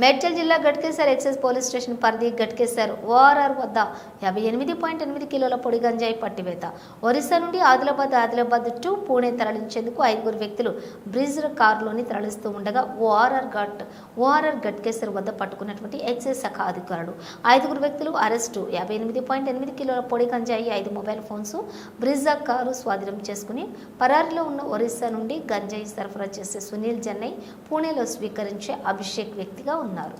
మేడ్చల్ జిల్లా Ghatkesar excise police station పరిధి Ghatkesar ORR వద్ద యాభై ఎనిమిది పాయింట్ ఎనిమిది కిలోల పొడి గంజాయి పట్టివేత. ఒరిస్సా నుండి ఆదిలాబాద్ ఆదిలాబాద్ టు పూణే తరలించేందుకు ఐదుగురు వ్యక్తులు బ్రిజ్ కారులోని తరలిస్తూ ఉండగా ఓఆర్ఆర్ ఘట్ ఓఆర్ఆర్ గట్కేసర్ వద్ద పట్టుకున్నటువంటి ఎక్సైజ్ శాఖ అధికారులు. ఐదుగురు వ్యక్తులు అరెస్టు. యాభై ఎనిమిది పాయింట్ ఎనిమిది కిలోల పొడి గంజాయి ఐదు మొబైల్ ఫోన్స్ బ్రిజా కారు స్వాధీనం చేసుకుని పరారిలో ఉన్న ఒరిస్సా నుండి గంజాయి సరఫరా చేసే సునీల్ జన్నై పూణేలో స్వీకరించే అభిషేక్ వ్యక్తిగా ఉన్నారు. ఉన్నారు.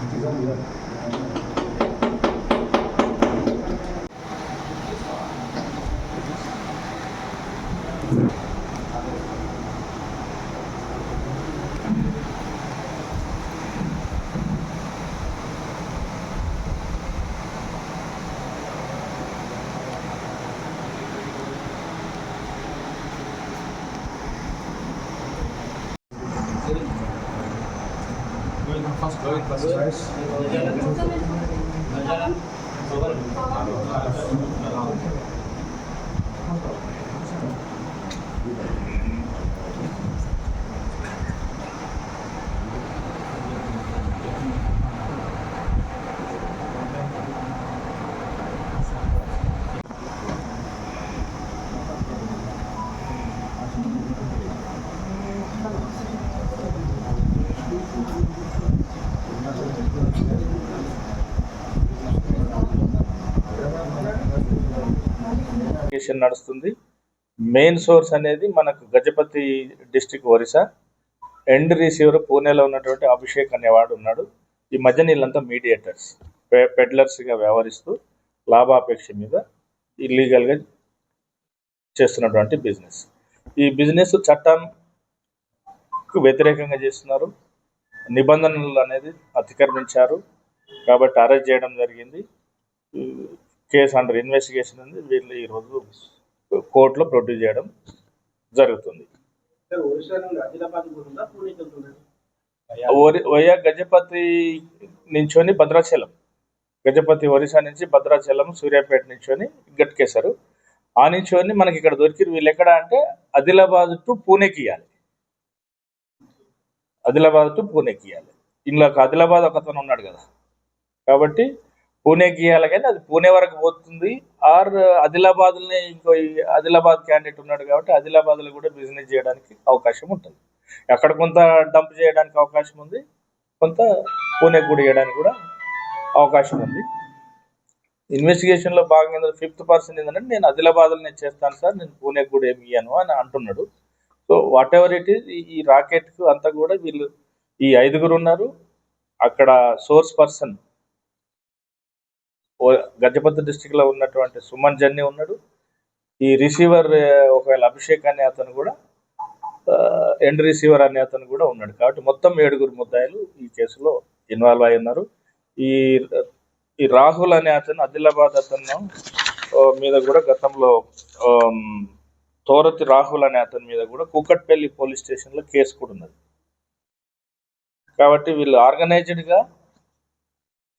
Thank you. ఇన్వెస్టిగేషన్ నడుస్తుంది. మెయిన్ సోర్స్ అనేది మనకు Gajapati district Orissa. End receiver పూణేలో ఉన్నటువంటి అభిషేక్ అనేవాడు ఉన్నాడు. ఈ మధ్య వీళ్ళంతా మీడియేటర్స్ పెడ్లర్స్గా వ్యవహరిస్తూ లాభాపేక్ష మీద ఇల్లీగల్గా చేస్తున్నటువంటి బిజినెస్ ఈ బిజినెస్ చట్టంకు వ్యతిరేకంగా చేస్తున్నారు. నిబంధనలు అనేది అతిక్రమించారు కాబట్టి అరెస్ట్ చేయడం జరిగింది. కేసు అండర్ ఇన్వెస్టిగేషన్ ఉంది. వీళ్ళు ఈరోజు కోర్టులో ప్రొడ్యూస్ చేయడం జరుగుతుంది. వయా గజపతి నుంచొని భద్రాచలం. గజపతి ఒరిస్సా నుంచి భద్రాచలం సూర్యాపేట నుంచొని గట్కేశారు ఆ నుంచొని మనకి ఇక్కడ దొరికిరు వీళ్ళు ఎక్కడ అంటే ఆదిలాబాద్ టు పూణేకి ఇవ్వాలి ఆదిలాబాద్ టు పూణేకి ఇవ్వాలి ఇందులో ఒక ఆదిలాబాద్ ఒకతను ఉన్నాడు కదా. కాబట్టి పూణేకి ఇవ్వాలి కానీ అది పూణే వరకు పోతుంది. ఆర్ ఆదిలాబాద్లోనే ఇంకో ఈ ఆదిలాబాద్ క్యాండిడేట్ ఉన్నాడు కాబట్టి ఆదిలాబాద్లో కూడా బిజినెస్ చేయడానికి అవకాశం ఉంటుంది. అక్కడ కొంత డంప్ చేయడానికి అవకాశం ఉంది. కొంత పూణే కూడా చేయడానికి కూడా అవకాశం ఉంది. ఇన్వెస్టిగేషన్లో భాగంగా ఫిఫ్త్ పర్సన్ ఏంటంటే నేను ఆదిలాబాద్లో నేను చేస్తాను సార్ నేను పూణేకి కూడా ఏమి ఇయ్యను అని అంటున్నాడు. So whatever it is ఈ రాకెట్కు అంతా కూడా వీళ్ళు ఈ ఐదుగురు ఉన్నారు. అక్కడ సోర్స్ పర్సన్ గజపతి డిస్టిక్లో లో ఉన్నటువంటి సుమన్ జన్ని ఉన్నాడు. ఈ రిసీవర్ ఒకవేళ అభిషేక్ అనే అతను కూడా ఎండ్ రిసీవర్ అనే అతను కూడా ఉన్నాడు. కాబట్టి మొత్తం ఏడుగురు ముద్దాయిలు ఈ కేసులో ఇన్వాల్వ్ అయి ఉన్నారు. ఈ ఈ రాహుల్ అనే అతను ఆదిలాబాద్ అతను మీద కూడా గతంలో తోరతి రాహుల్ అనే అతని మీద కూడా కూకట్పల్లి పోలీస్ స్టేషన్లో కేసు కూడా ఉన్నది. కాబట్టి వీళ్ళు ఆర్గనైజ్డ్గా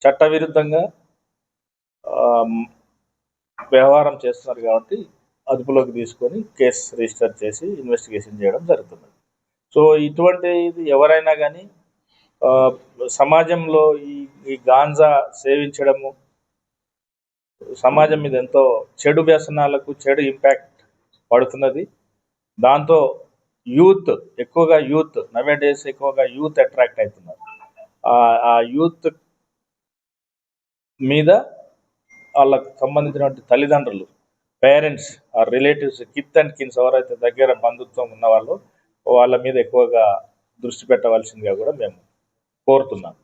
చట్టవిరుద్ధంగా వ్యవహారం చేస్తున్నారు కాబట్టి అదుపులోకి తీసుకొని కేసు రిజిస్టర్ చేసి ఇన్వెస్టిగేషన్ చేయడం జరుగుతుంది సో ఇటువంటి ఇది ఎవరైనా కానీ సమాజంలో ఈ ఈ గాంజా సేవించడము సమాజం మీద ఎంతో చెడు వ్యసనాలకు చెడు ఇంపాక్ట్ పడుతున్నది. దాంతో యూత్ ఎక్కువగా యూత్ నవే డేస్ ఎక్కువగా యూత్ అట్రాక్ట్ అవుతున్నారు. ఆ- యూత్ మీద వాళ్ళకు సంబంధించినటువంటి తల్లిదండ్రులు పేరెంట్స్ ఆ రిలేటివ్స్ కిత్ అండ్ కిన్స్ ఎవరైతే దగ్గర బంధుత్వం ఉన్న వాళ్ళు వాళ్ళ మీద ఎక్కువగా దృష్టి పెట్టవలసిందిగా కూడా మేము కోరుతున్నాం.